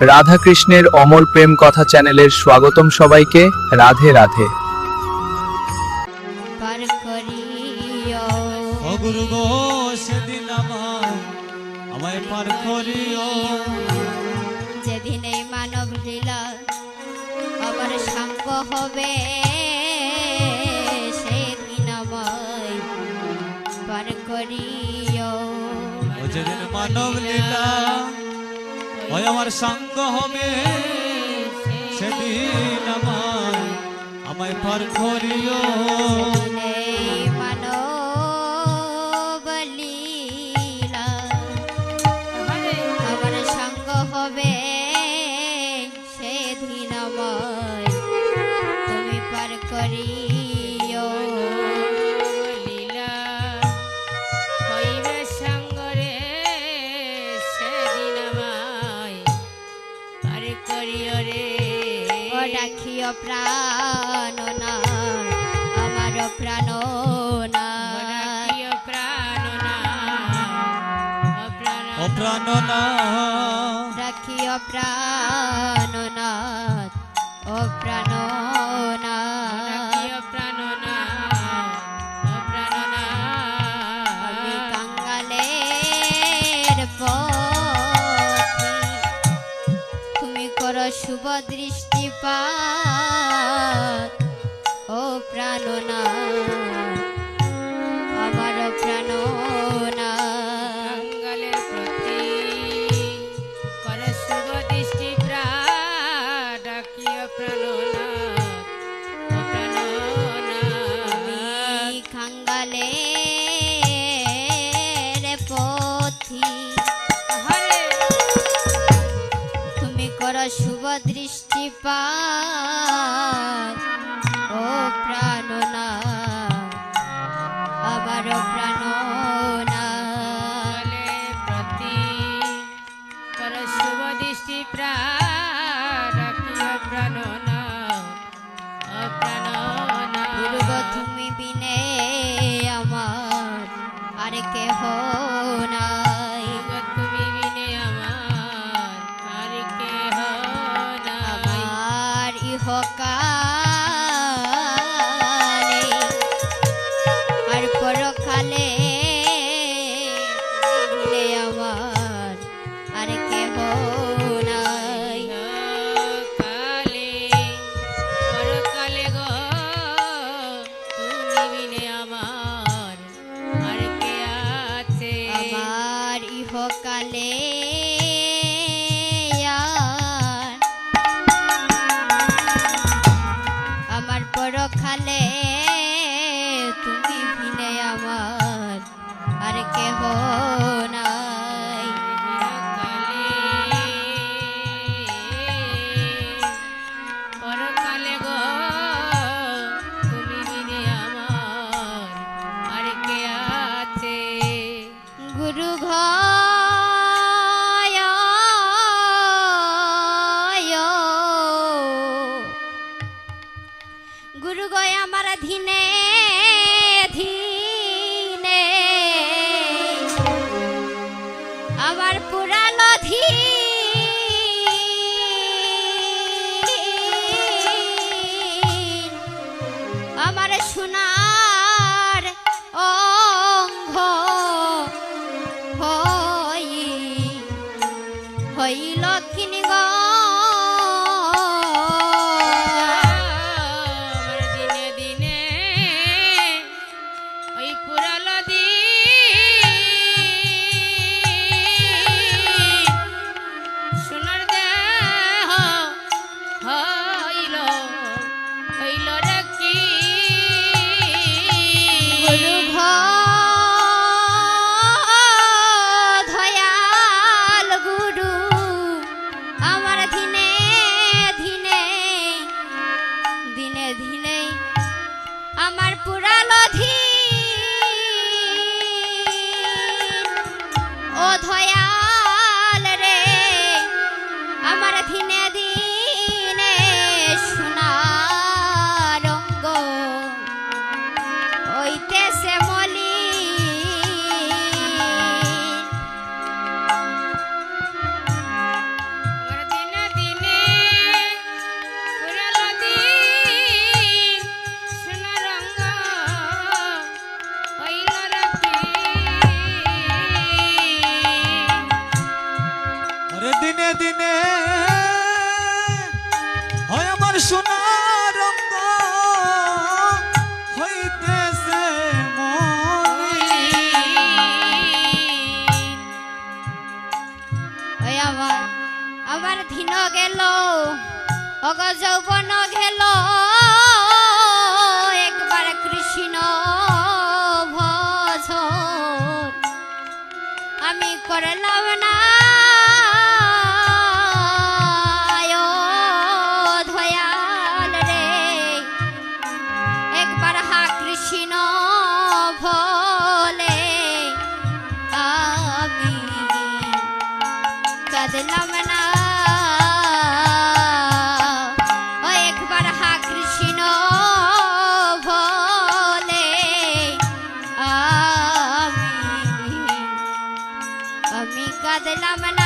রাধা কৃষ্ণের অমর প্রেম কথা চ্যানেলের স্বাগতম সবাইকে রাধে রাধে। পার করিও ও গুরু গো সেদিন আমায় আমায় পার করিও যেদিন এই মানব লীলা আবার সাঙ্গ হবে সেদিন আমায় পার করিও যেদিন মানব লীলা ওই আমার সঙ্গ হবে সেদিন আমায় আমায় পার করিও। প্রাণ না আমার প্রাণ না প্রাণ না রাখিও প্রাণ না ও প্রাণ না আমি কাঙ্গালের দৃষ্টিপাত ও আমার প্রতি করে শুভ দৃষ্টি ও আমি খাঙ্গালের পথি। তুমি করো শুভ দৃষ্টিপাত ও প্রাণ ধিনে ধিনে। আবার পুরানো ধি আমার সোনার অঙ্গ হই হইল কিনি দিনে। হয় আমার সোনার হইতেছে আবার আবার ধীন গেল, অগ যৌবন গেল। একবার কৃষ্ণ আমি করলাম না de la mano.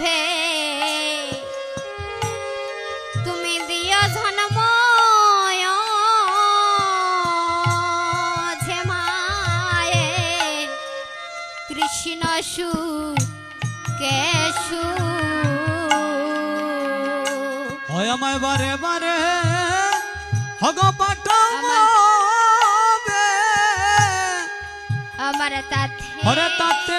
মধ্যে তুমি দিয়া জন্ম কৃষ্ণ সু কেশু। হয় আমায় বারে বারে হগ পাঠ আমার তাতে হরে তাতে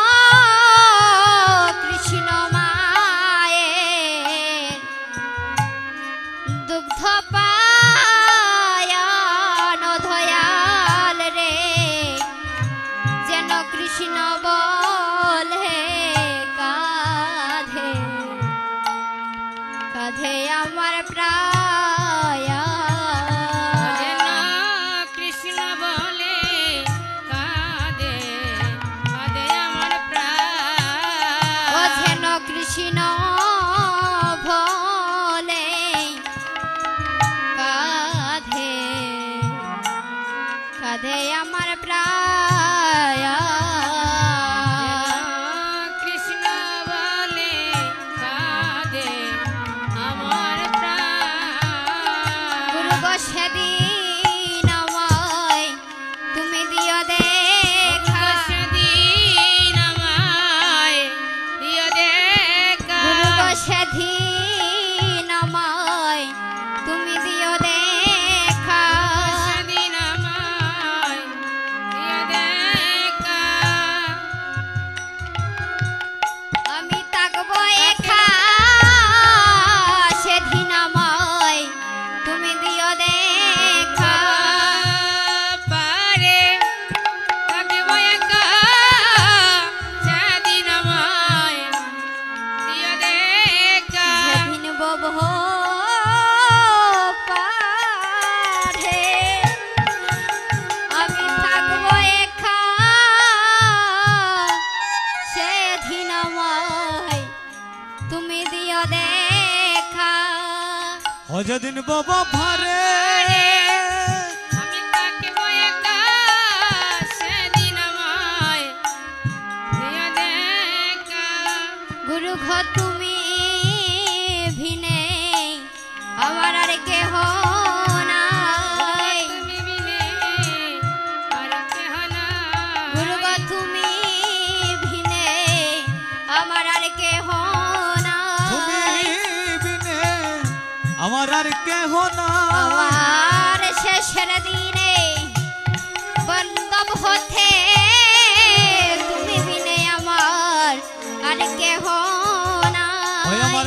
অযদিন বাবা ভারে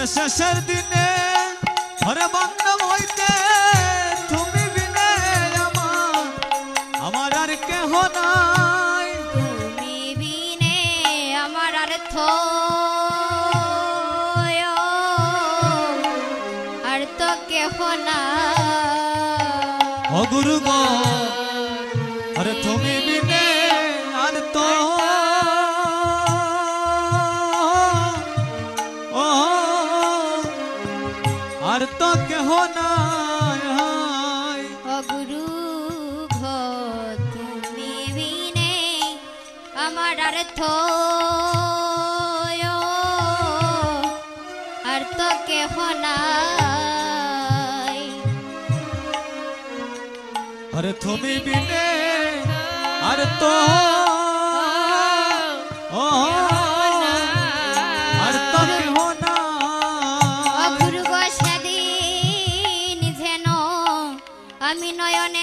শেষের দিনে ঘরে বান্ধব হইতে তুমি বিনে আমার আমার আর কেহ নাই। তুমি বিনে আমার আর থ আর তো কেহ না ও গুরু গো আমার আর থয় আর তো কেহ নাই। আরে তুমি বিনে আর তো আমি নয়নে দে